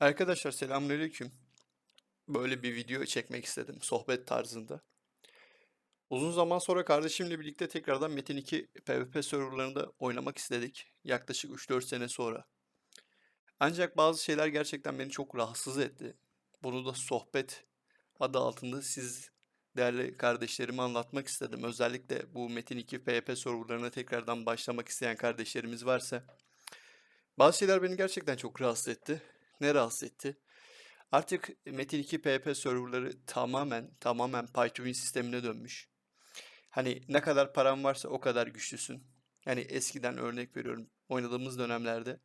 Arkadaşlar selamünaleyküm. Böyle bir video çekmek istedim sohbet tarzında. Uzun zaman sonra kardeşimle birlikte tekrardan Metin 2 PvP serverlarında oynamak istedik. Yaklaşık 3-4 sene sonra. Ancak bazı şeyler gerçekten beni çok rahatsız etti. Bunu da sohbet adı altında siz değerli kardeşlerime anlatmak istedim. Özellikle bu Metin 2 PvP serverlarına tekrardan başlamak isteyen kardeşlerimiz varsa. Bazı şeyler beni gerçekten çok rahatsız etti. Ne rahatsız etti? Artık Metin 2 PvP serverları tamamen tamamen win sistemine dönmüş. Hani ne kadar paran varsa o kadar güçlüsün. Yani eskiden örnek veriyorum oynadığımız dönemlerde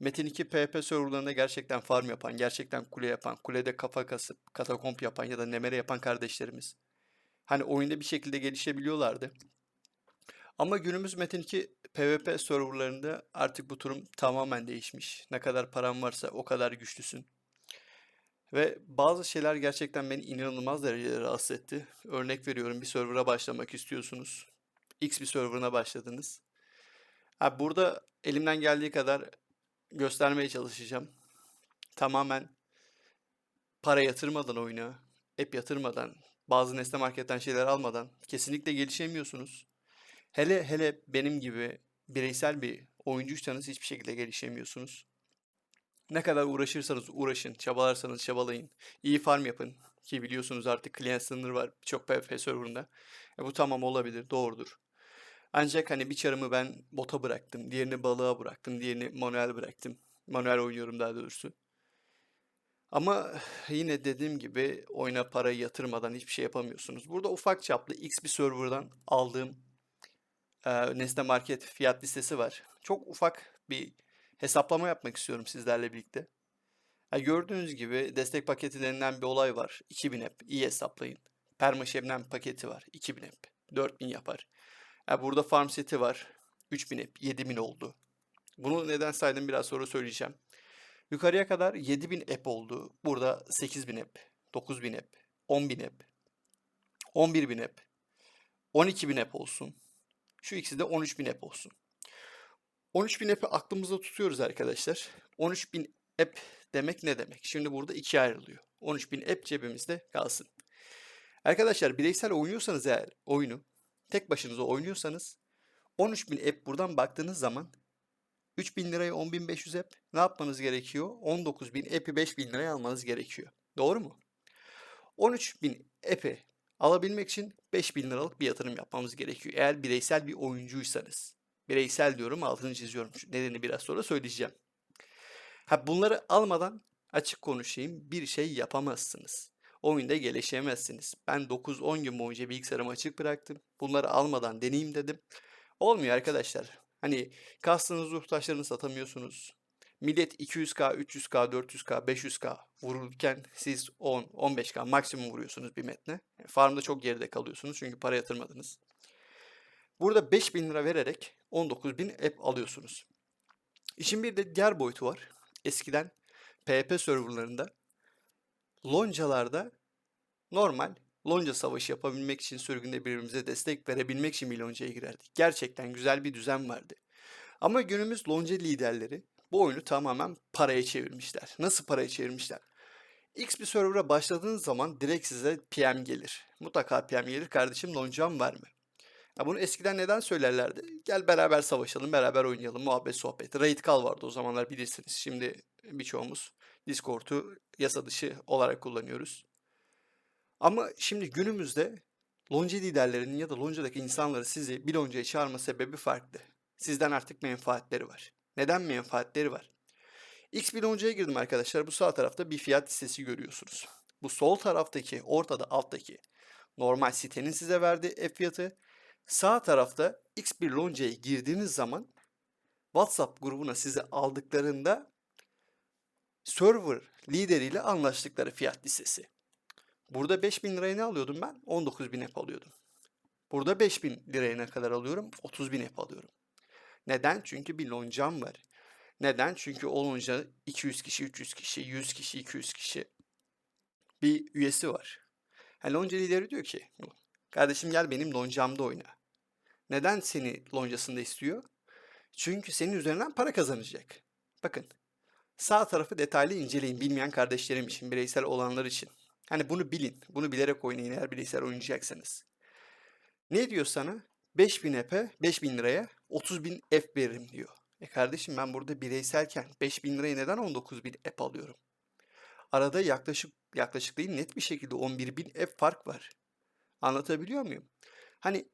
Metin 2 PvP serverlarında gerçekten farm yapan, gerçekten kule yapan, kulede kafa kasıp katakomp yapan ya da nemere yapan kardeşlerimiz. Hani oyunda bir şekilde gelişebiliyorlardı. Ama günümüz Metin 2 PvP serverlarında artık bu durum tamamen değişmiş. Ne kadar paran varsa o kadar güçlüsün. Ve bazı şeyler gerçekten beni inanılmaz derecede rahatsız etti. Örnek veriyorum bir server'a başlamak istiyorsunuz. X bir server'ına başladınız. Ha, burada elimden geldiği kadar göstermeye çalışacağım. Tamamen para yatırmadan oyuna, app yatırmadan, bazı nesne marketten şeyler almadan kesinlikle gelişemiyorsunuz. Hele hele benim gibi bireysel bir oyuncuysanız hiçbir şekilde gelişemiyorsunuz. Ne kadar uğraşırsanız uğraşın, çabalarsanız çabalayın. İyi farm yapın ki biliyorsunuz artık client sınırı var birçok PvP serverında. E, bu tamam olabilir, doğrudur. Ancak hani bir çarımı ben bota bıraktım, diğerini balığa bıraktım, diğerini manuel bıraktım. Manuel oynuyorum daha doğrusu. Ama yine dediğim gibi oyuna para yatırmadan hiçbir şey yapamıyorsunuz. Burada ufak çaplı X bir serverdan aldığım Nesne Market fiyat listesi var. Çok ufak bir hesaplama yapmak istiyorum sizlerle birlikte. Ha, gördüğünüz gibi destek paketi denilen bir olay var. 2000 app. iyi hesaplayın. Perma Şebnem paketi var. 2000 app. 4000 yapar. Ha, burada farm seti var. 3000 app. 7000 oldu. Bunu neden saydım biraz sonra söyleyeceğim. Yukarıya kadar 7000 app oldu. Burada 8000 app. 9000 app. 10000 app. 11000 app. 12000 app olsun. Şu ikisi de 13.000 app olsun. 13.000 app'i aklımızda tutuyoruz arkadaşlar. 13.000 app demek ne demek? Şimdi burada ikiye ayrılıyor. 13.000 app cebimizde kalsın. Arkadaşlar bireysel oynuyorsanız eğer oyunu tek başınıza oynuyorsanız 13.000 app buradan baktığınız zaman 3000 liraya 10.500 app ne yapmanız gerekiyor? 19.000 app'i 5.000 liraya almanız gerekiyor. Doğru mu? 13.000 app'i alabilmek için 5000 liralık bir yatırım yapmamız gerekiyor. Eğer bireysel bir oyuncuysanız. Bireysel diyorum altını çiziyorum. Nedeni biraz sonra söyleyeceğim. Ha bunları almadan açık konuşayım bir şey yapamazsınız. Oyunda gelişemezsiniz. Ben 9-10 gün boyunca bilgisayarımı açık bıraktım. Bunları almadan deneyeyim dedim. Olmuyor arkadaşlar. Hani kastınız ruh taşlarını satamıyorsunuz. Millet 200k, 300k, 400k, 500k vururken siz 10, 15k maksimum vuruyorsunuz bir metne. Farmda çok geride kalıyorsunuz çünkü para yatırmadınız. Burada 5000 lira vererek 19.000 app alıyorsunuz. İşin bir de diğer boyutu var. Eskiden PvP serverlarında loncalarda normal lonca savaşı yapabilmek için sürgünde birbirimize destek verebilmek için bir loncaya girerdik. Gerçekten güzel bir düzen vardı. Ama günümüz lonca liderleri bu oyunu tamamen paraya çevirmişler. Nasıl paraya çevirmişler? X bir server'a başladığınız zaman direkt size PM gelir. Mutlaka PM gelir. Kardeşim loncam var mı? Ya bunu eskiden neden söylerlerdi? Gel beraber savaşalım, beraber oynayalım, muhabbet sohbet. Raid Call vardı o zamanlar bilirsiniz. Şimdi birçoğumuz Discord'u yasa dışı olarak kullanıyoruz. Ama şimdi günümüzde lonca liderlerinin ya da loncadaki insanları sizi bir loncaya çağırma sebebi farklı. Sizden artık menfaatleri var. Neden menfaatleri var? X bir loncaya girdim arkadaşlar. Bu sağ tarafta bir fiyat listesi görüyorsunuz. Bu sol taraftaki, ortada alttaki normal sitenin size verdiği F fiyatı. Sağ tarafta X bir loncaya girdiğiniz zaman WhatsApp grubuna sizi aldıklarında server lideriyle anlaştıkları fiyat listesi. Burada 5000 liraya ne alıyordum ben? 19.000 app alıyordum. Burada 5000 liraya ne kadar alıyorum? 30.000 app alıyorum. Neden? Çünkü bir loncam var. Neden? Çünkü o lonca 200 kişi, 300 kişi, 100 kişi, 200 kişi bir üyesi var. Yani lonca lideri diyor ki, kardeşim gel benim loncamda oyna. Neden seni loncasında istiyor? Çünkü senin üzerinden para kazanacak. Bakın, Sağ tarafı detaylı inceleyin. Bilmeyen kardeşlerim için, bireysel olanlar için. Hani bunu bilin. Bunu bilerek oynayın eğer bireysel oynayacaksanız. Ne diyor sana? 5000 F'e 5000 liraya 30.000 F veririm diyor. E kardeşim ben burada bireyselken 5000 liraya neden 19.000 F alıyorum? Arada yaklaşık yaklaşık değil net bir şekilde 11.000 F fark var. Anlatabiliyor muyum? Hani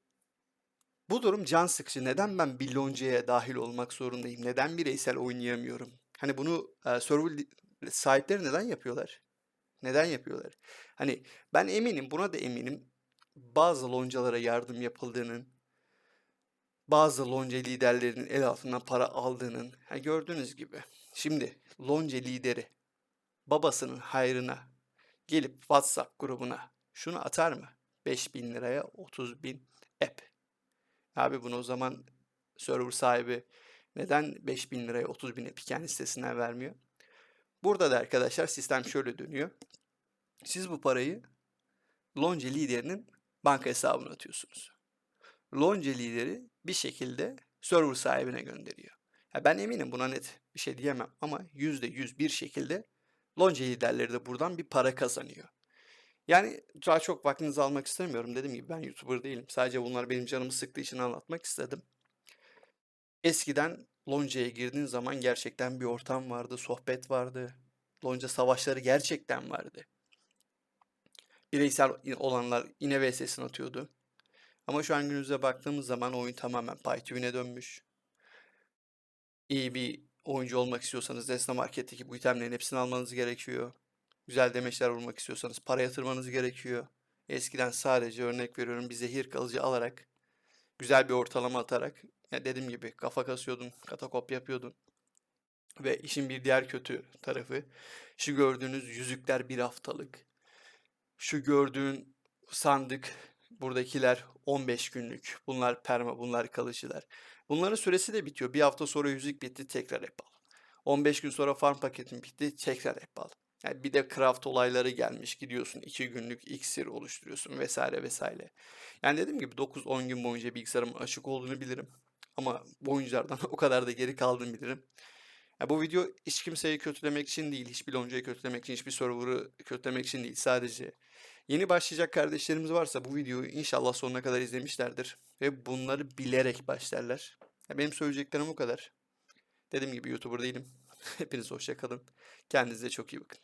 bu durum can sıkıcı. Neden ben bir loncaya dahil olmak zorundayım? Neden bireysel oynayamıyorum? Hani bunu e, server sahipleri neden yapıyorlar? Neden yapıyorlar? Hani ben eminim, buna da eminim. Bazı loncalara yardım yapıldığının, bazı lonca liderlerinin el altından para aldığının, ha gördüğünüz gibi. Şimdi lonca lideri babasının hayrına gelip WhatsApp grubuna şunu atar mı? 5000 liraya 30 bin app. Abi bunu o zaman server sahibi neden 5000 liraya 30 bin app'i kendi sitesinden vermiyor? Burada da arkadaşlar sistem şöyle dönüyor. Siz bu parayı Lonca liderinin banka hesabına atıyorsunuz. Lonca lideri bir şekilde server sahibine gönderiyor. Ya ben eminim buna net bir şey diyemem ama %100 bir şekilde Lonca liderleri de buradan bir para kazanıyor. Yani daha çok vaktinizi almak istemiyorum. Dediğim gibi ben YouTuber değilim. Sadece bunlar benim canımı sıktığı için anlatmak istedim. Eskiden Lonca'ya girdiğin zaman gerçekten bir ortam vardı, sohbet vardı. Lonca savaşları gerçekten vardı. Bireysel olanlar yine VS'sini atıyordu. Ama şu an günümüze baktığımız zaman oyun tamamen win'e dönmüş. İyi bir oyuncu olmak istiyorsanız Desna Market'teki bu itemlerin hepsini almanız gerekiyor. Güzel demeçler vurmak istiyorsanız para yatırmanız gerekiyor. Eskiden sadece örnek veriyorum bir zehir kalıcı alarak güzel bir ortalama atarak ya dediğim gibi kafa kasıyordun, katakop yapıyordun. Ve işin bir diğer kötü tarafı şu gördüğünüz yüzükler bir haftalık. Şu gördüğün sandık buradakiler 15 günlük. Bunlar perma, bunlar kalıcılar. Bunların süresi de bitiyor. Bir hafta sonra yüzük bitti tekrar hep al. 15 gün sonra farm paketin bitti tekrar hep al. Yani bir de craft olayları gelmiş gidiyorsun 2 günlük iksir oluşturuyorsun vesaire vesaire. Yani dediğim gibi 9-10 gün boyunca bilgisayarımın açık olduğunu bilirim. Ama bu oyunculardan o kadar da geri kaldığını bilirim. Ya bu video hiç kimseyi kötülemek için değil, hiçbir loncayı kötülemek için, hiçbir server'ı kötülemek için değil. Sadece yeni başlayacak kardeşlerimiz varsa bu videoyu inşallah sonuna kadar izlemişlerdir. Ve bunları bilerek başlarlar. Benim söyleyeceklerim bu kadar. Dediğim gibi YouTuber değilim. Hepiniz hoşça kalın. Kendinize çok iyi bakın.